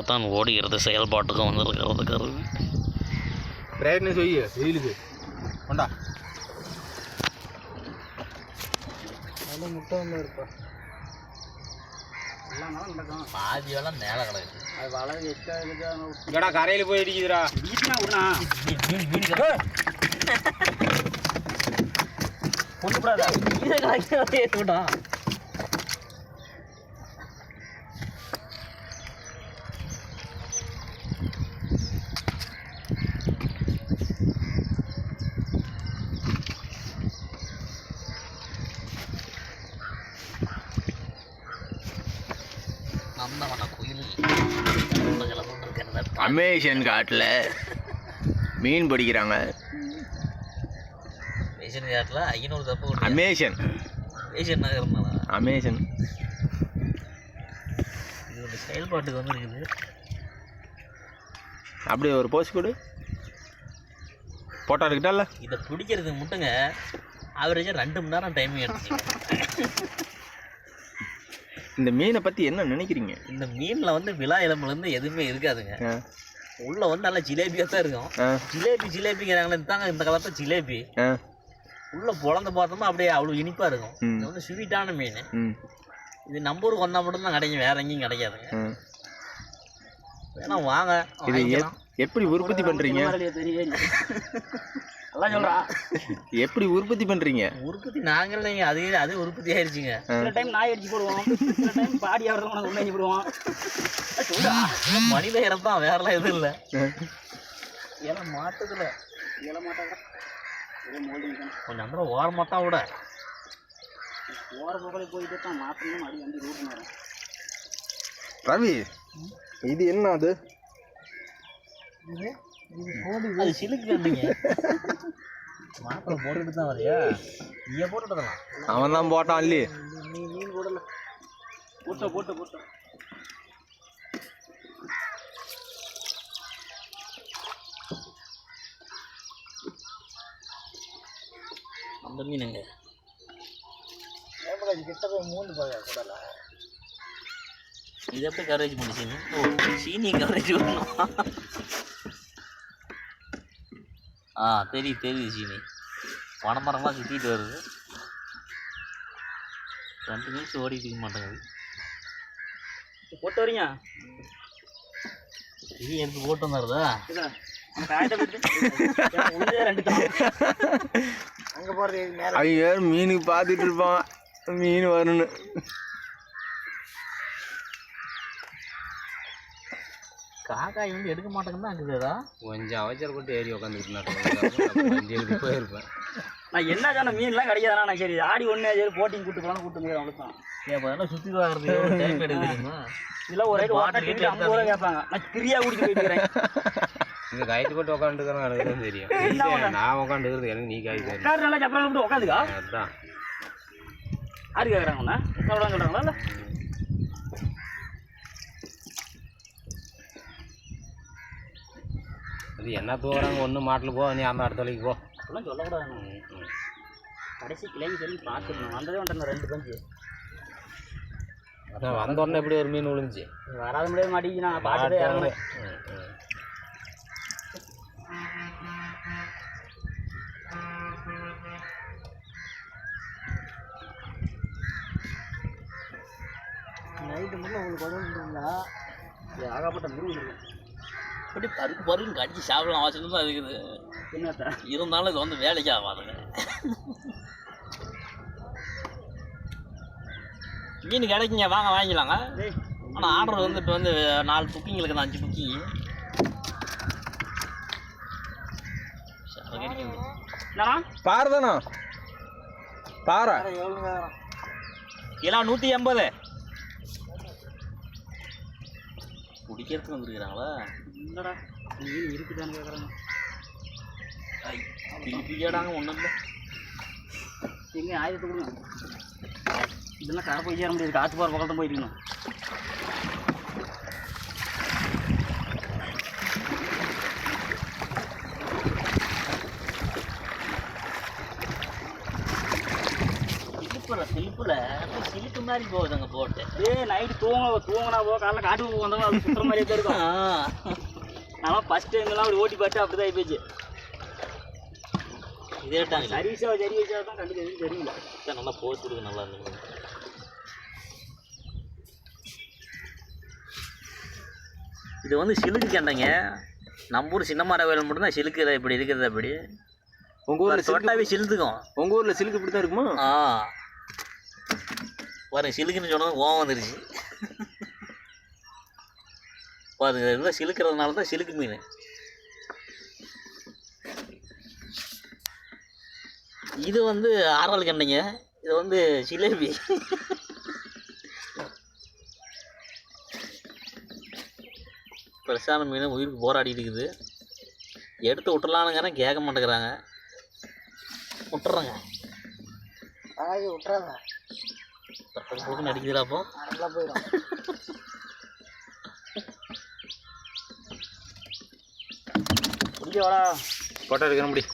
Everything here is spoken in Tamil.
இப்போ தான் ஓடுகிறது செயல்பாட்டுக்கு வந்திருக்கிறது. கருவி பிரைட்னஸ் வை வெயிலுக்கு. கொண்டா. முட்டை வந்து இருப்பா எல்லாம் நல்லா நடக்கும் பாதி எல்லாம் மேலே கிடக்கு. அது இங்கடா கரையில் போய் அடிக்குதுடா வீட்டுனா விடுனா கொண்டு கூடாதா இதை கலக்கி ஏற்றுக்கிட்டான் அமேசன் காட்டில் மீன் பிடிக்கிறாங்க. ரேஷன் கார்டில் ஐநூறு தப்பு அமேசன் ரேஷன் நகர் இருந்தாலும் அமேசன் இது ஒரு செயல்பாட்டுக்கு வந்துருக்குது. அப்படியே ஒரு போஸ்ட் கொடு. போட்டோ எடுக்கிட்டால இதை பிடிக்கிறதுக்கு மட்டுங்க. ஆவரேஜாக ரெண்டு மணி நேரம் டைமிங் எடுத்துச்சு இந்த மீனை பற்றி என்ன நினைக்கிறீங்க? இந்த மீனில் வந்து விழா எலும்புலேருந்து எதுவுமே இருக்காதுங்க. உள்ளே வந்து நல்லா ஜிலேபியாக தான் இருக்கும். ஜிலேபி ஜிலேபிங்கிறாங்களே தாங்க இந்த காலத்தில் ஜிலேபி. உள்ளே பொழந்து பார்த்தோம்னா அப்படியே அவ்வளோ இனிப்பாக இருக்கும். இது வந்து ஸ்வீட்டான மீன். இது நம்ம ஊருக்கு வந்தால் மட்டும்தான் கிடைக்கும் வேற எங்கேயும் கிடைக்காதுங்க. வேணா வாங்க இது. எப்படி உற்பத்தி பண்ணுறீங்க எல்லாம் சொல்றா. எப்படி உற்பத்தி பண்ணுறீங்க உற்பத்தி நாங்கள் இல்லைங்க அது அது உற்பத்தி ஆயிடுச்சுங்க சில டைம் நாய் அடிச்சு போடுவோம். சில டைம் பாடி ஆடுறவங்க உனக்கு உள்ள போடுவோம். சொல்றா மனித இடம் தான் வேறலாம் எதுவும் இல்லை. ஏன்னா மாட்டுதுல. இல மாட்டாங்க கொஞ்சம் அந்த ஓரமாக தான் விட ஓர போகலை போயிட்டு தான் மாற்றணும் அடி வந்து ரூட் ரவி இது என்ன அது? அது சிலுக்கு கண்டுங்க மாப்பிள்ளை போட்டுட்டு தான் வரையா? நீங்க போட்டுடலாம் அவன் தான் போட்டான் இல்லையே நீ மீன் போடல போட்ட போட்ட போட்ட. அந்த மீனுங்க ஏப்படாது கிட்ட போய் மூணு போய் கூடல? இது எப்படி கவரேஜ் பண்ணிச்சிங்க ஓ சீனி கவரேஜ் பண்ணணும்? ஆ தெரியுது தெரியுது சீனி வனமரம்லாம் சுற்றிட்டு வருது. ரெண்டு நிமிஷம் ஓடிட்டு இருக்க மாட்டேங்குது. போட்டு வரீங்க? இது எடுத்து போட்டு வந்துடுறதா அங்கே போகிறது மீனுக்கு பார்த்துட்டு இருப்பான் மீன் வரணுன்னு காக்காய் வந்து எடுக்க மாட்டேங்குது தான் இருக்குதா கொஞ்சம் அவசரப்பட்டு ஏறி உட்காந்துட்டு போயிருப்பேன். நான் என்ன சொன்ன மீன்லாம் கிடைக்காதுண்ணா நான் சரி ஆடி ஒன்று சரி போட்டிங் கூட்டு போகணும் கூட்டு போய் அவ்வளோ தான் சுற்றி எவ்வளோ டைம் எடுக்குது தெரியுமா? இதெல்லாம் ஒரு ரைடு பாட்டு வாட்டர் வீட்டுல ஐம்பது ரூபா கேட்பாங்க. நான் ஃப்ரீயாக குடிச்சு போயிட்டு இருக்கிறேன். இங்கே காய்ச்சி போட்டு உட்காந்துக்கிறோம் எனக்கு தான் தெரியும்? நான் உட்காந்துக்கிறது எனக்கு நீ காய்ச்சி நல்லா சப்பரம் விட்டு உட்காந்துக்கா. அதுதான் யாரு கேட்குறாங்க உன்ன? உட்கார சொல்கிறாங்களா இல்லை? அது என்ன தூக்குறாங்க ஒன்று மாட்டில் போ நீ அந்த வழிக்கு போ. அப்படிலாம் சொல்லக்கூடாது கடைசி கிளைங்க சொல்லி பார்த்துருந்தோம் வந்ததே வந்துட்டேன் ரெண்டு பஞ்சு. அதான் வந்த உடனே எப்படி ஒரு மீன் விழுந்துச்சு? வராத முடியாது மாட்டேங்குது நான் பார்த்துட்டே இறங்குறேன். நைட்டு மட்டும் உங்களுக்கு உடம்புங்களா ஆகப்பட்ட முருகு இருக்கும் அப்படி பருக்கு பருக்குன்னு கடிச்சு சாப்பிடலாம் அவசியம் தான் இருக்குது. என்னத்த? இருந்தாலும் இது வந்து வேலைக்கு ஆகாதுங்க மீன் கிடைக்குங்க வாங்க வாங்கிக்கலாங்க. ஆனால் ஆர்டர் வந்து இப்போ வந்து நாலு புக்கிங்களுக்கு தான் அஞ்சு புக்கிங் கிடைக்கும் என்னண்ணா பாறை தானா. பாறை எவ்வளோங்க கிலோ நூற்றி எண்பது. பிடிக்கிறதுக்கு வந்துருக்குறாங்களா? இல்லைடா மீன் இருக்குதான்னு கேட்குறாங்க திருப்பி கேடாங்க ஒன்றும் இல்லை எங்கே ஆயிரத்து கொடுங்க. இதெல்லாம் கடை போய் சேர முடியாது. காற்று போகிற பக்கத்தில் போயிருக்கணும். மாதிரி போகுது அங்கே போட்டு. ஏய் நைட்டு தூங்க தூங்கினா போ காலைல காட்டுக்கு போக வந்தவங்க அது சுற்றுற மாதிரியே தான் இருக்கும் நான் ஃபஸ்ட் டைம்லாம் அப்படி ஓட்டி பார்த்து அப்படி தான் போச்சு. இதே டாங்க சர்வீஸாக சரி வச்சா தான் கண்டுக்க எதுவும் தெரியல. நல்லா போஸ்ட் இருக்கு நல்லா இருந்தது இது வந்து சிலுக்கு கண்டைங்க. நம்ம ஊர் சின்னமார வேலை மட்டும்தான் சிலுக்கு இப்படி இருக்கிறது அப்படி. உங்க ஊர்ல சிலுக்கு தொட்டாவே சிலுத்துக்கும். உங்க ஊர்ல சிலுக்கு இப்படி தான் இருக்குமா? ஆ. பாருங்க சிலுக்குன்னு சொன்னது கோவம் வந்துருச்சு. பாருங்க இதெல்லாம் சிலுக்கிறதுனால தான் சிலுக்கு மீன். இது வந்து ஆறாள் கண்டைங்க. இது வந்து சிலேபி ஃப்ரெஷ்ஷான மீன் உயிருக்கு போராடிட்டு இருக்குது. எடுத்து விட்டுலானுங்கிறேன் கேட்க மாட்டேங்கிறாங்க. விட்டுறாங்க. ஆகி பக்கம் நடிக்குதுடா அப்போ. நல்லா போயிடும். முடிஞ்ச வாடா. போட்டோ எடுக்கணும் முடி.